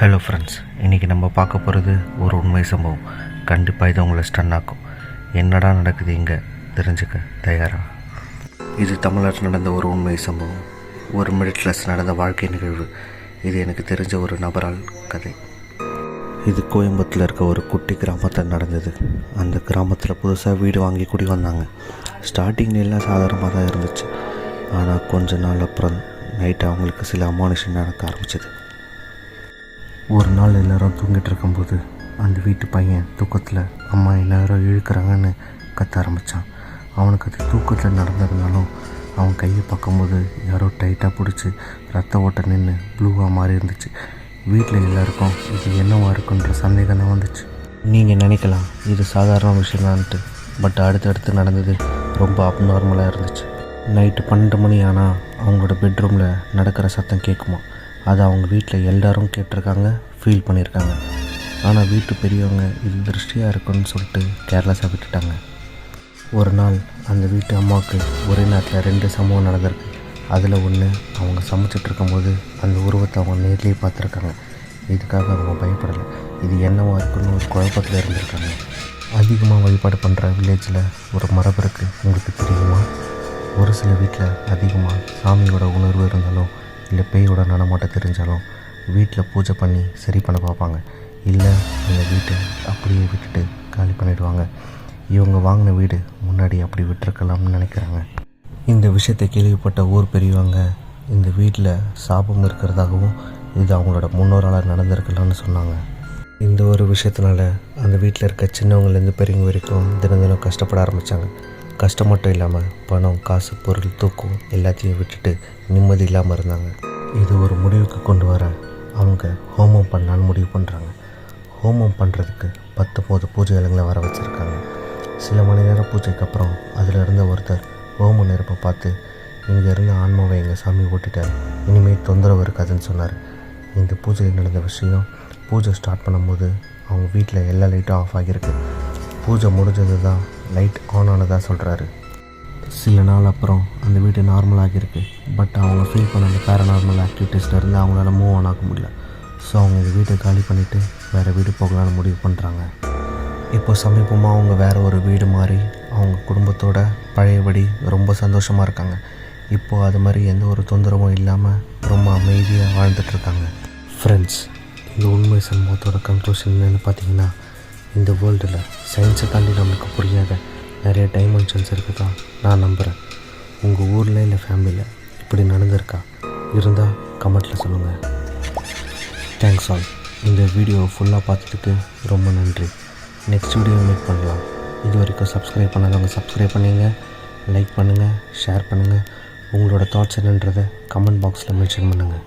Hello friends இன்றைக்கி நம்ம பார்க்க போகிறது ஒரு உண்மை சம்பவம். கண்டிப்பாக இது உங்களை ஸ்டன் ஆக்கும். என்னடா நடக்குது இங்கே? தெரிஞ்சுக்க தயாரா? இது தமிழ்நாட்டில் நடந்த ஒரு உண்மை சம்பவம். ஒரு மிடில் கிளாஸ் நடந்த வாழ்க்கை நிகழ்வு. இது எனக்கு தெரிஞ்ச ஒரு நபரால் கதை. இது கோயம்புத்தூரில் இருக்க ஒரு குட்டி கிராமத்தில் நடந்தது. அந்த கிராமத்தில் புதுசாக வீடு வாங்கி குடி வந்தாங்க. ஸ்டார்டிங்கில் எல்லாம் சாதாரணமாக தான் இருந்துச்சு. ஆனால் கொஞ்ச நாள் அப்புறம் நைட்டு அவங்களுக்கு சில அமானுஷன் நடக்க ஆரம்பிச்சது. ஒரு நாள் எல்லாரும் தூங்கிட்டு இருக்கும்போது அந்த வீட்டு பையன் தூக்கத்தில் அம்மா எல்லாரும் இழுக்கிறாங்கன்னு கத்த ஆரம்பித்தான் அவனுக்கு அது தூக்கத்தில் நடந்ததுனாலும் அவன் கையை பார்க்கும்போது யாரோ டைட்டாக பிடிச்சி ரத்த ஓட்ட நின்று ப்ளூவாக மாறி இருந்துச்சு. வீட்டில் எல்லாருக்கும் இது என்னவாக இருக்குன்ற சந்தேகம் தான் வந்துச்சு. நீங்கள் நினைக்கலாம் இது சாதாரண விஷயம்தான்ட்டு. பட் அடுத்தடுத்து நடந்தது ரொம்ப அப்நார்மலாக இருந்துச்சு. நைட்டு பன்னெண்டு மணி ஆனால் அவங்களோட பெட்ரூமில் நடக்கிற சத்தம் கேட்குமா அதை அவங்க வீட்டில் எல்லோரும் கேட்டிருக்காங்க ஃபீல் பண்ணியிருக்காங்க. ஆனால் வீட்டு பெரியவங்க இது திருஷ்டியாக இருக்குன்னு சொல்லிட்டு கேர்லெஸ்ஸாக விட்டுட்டாங்க. ஒரு நாள் அந்த வீட்டு அம்மாவுக்கு ஒரே நேரத்தில் ரெண்டு சம்பவம் நடந்திருக்கு. அதில் ஒன்று அவங்க சமைச்சிட்ருக்கும்போது அந்த உருவத்தை அவங்க நேர்லேயே பார்த்துருக்காங்க. இதுக்காக அவங்க பயப்படலை. இது என்னவாக இருக்குன்னு ஒரு குழப்பத்தில் இருந்திருக்காங்க. அதிகமாக வழிபாடு பண்ணுற வில்லேஜில் ஒரு மரபு இருக்குது உங்களுக்கு தெரியுமா? ஒரு சில வீட்டில் அதிகமாக சாமியோட உணர்வு இருந்தாலும் இல்லை பேயோட நடமாட்டம் தெரிஞ்சாலும் வீட்டில் பூஜை பண்ணி சரி பண்ண பார்ப்பாங்க இல்லை அந்த வீட்டை அப்படியே விட்டுட்டு காலி பண்ணிடுவாங்க. இவங்க வாங்கின வீடு முன்னாடி அப்படி விட்டுருக்கலாம்னு நினைக்கிறாங்க. இந்த விஷயத்தை கேள்விப்பட்ட ஊர் பெரியவங்க இந்த வீட்டில் சாபம் இருக்கிறதாகவும் இது அவங்களோட முன்னோரால் நடந்திருக்கலாம்னு சொன்னாங்க. இந்த ஒரு விஷயத்தினால அந்த வீட்டில் இருக்க சின்னவங்கலேருந்து பெரியவங்க வரைக்கும் தினம் தினம் கஷ்டப்பட ஆரம்பித்தாங்க கஷ்டம் மட்டும் இல்லாமல் பணம் காசு பொருள் தூக்கம் எல்லாத்தையும் விட்டுட்டு நிம்மதி இல்லாமல் இருந்தாங்க. இது ஒரு முடிவுக்கு கொண்டு வர அவங்க ஹோமம் பண்ணலான்னு முடிவு பண்ணுறாங்க ஹோமம் பண்ணுறதுக்கு பத்தொம்போது பூஜைகளை வர வச்சுருக்காங்க. சில மணி நேரம் பூஜைக்கு அப்புறம் அதில் இருந்த ஒருத்தர் ஹோம நெருப்பை பார்த்து இங்கே இருந்த ஆன்மாவை எங்கள் சாமி ஓட்டிட்டார் இனிமேல் தொந்தரவு இருக்காதுன்னு சொன்னார். இந்த பூஜையில் நடந்த விஷயம் பூஜை ஸ்டார்ட் பண்ணும்போது அவங்க வீட்டில் எல்லா லைட்டும் ஆஃப் ஆகியிருக்கு. பூஜை முடிஞ்சது தான் லைட் ஆன் ஆனதாக சொல்கிறாரு சில நாள் அப்புறம் அந்த வீடு நார்மலாக ஆகியிருக்கு. பட் அவங்க ஃபீல் பண்ண அந்த பேரநார்மல் ஆக்டிவிட்டீஸ்லேருந்து அவங்களால மூவ் ஆன் ஆக முடியல. ஸோ அவங்க இந்த வீட்டை காலி பண்ணிவிட்டு வேறு வீடு போகலான்னு முடிவு பண்ணுறாங்க இப்போ சமீபமாக அவங்க வேறு ஒரு வீடு மாறி அவங்க குடும்பத்தோட பழையபடி ரொம்ப சந்தோஷமாக இருக்காங்க. இப்போது அது மாதிரி எந்த ஒரு தொந்தரவும் இல்லாமல் ரொம்ப அமைதியாக வாழ்ந்துட்டுருக்காங்க ஃப்ரெண்ட்ஸ் இந்த உண்மை சம்பவத்தோட கன்க்ளூஷன் என்னென்னு பார்த்தீங்கன்னா இந்த வேர்ல்டில் சயின்ஸை தாண்டி நம்மளுக்கு புரியாத நிறைய டைமென்ஷன்ஸ் இருக்குதா நான் நம்புகிறேன் உங்கள் ஊரில் இல்லை ஃபேமிலியில் இப்படி நடந்திருக்கா? இருந்தால் கமெண்ட்டில் சொல்லுங்கள் தேங்க்ஸ் ஆல் இந்த வீடியோ ஃபுல்லாக பார்த்ததுக்கு ரொம்ப நன்றி. நெக்ஸ்ட் வீடியோ மீட் பண்ணலாம். இது வரைக்கும் சப்ஸ்கிரைப் பண்ணாதவங்க சப்ஸ்கிரைப் பண்ணிங்க லைக் பண்ணுங்கள் ஷேர் பண்ணுங்கள் உங்களோட தாட்ஸ் என்னன்றதை கமெண்ட் பாக்ஸில் மென்ஷன் பண்ணுங்கள்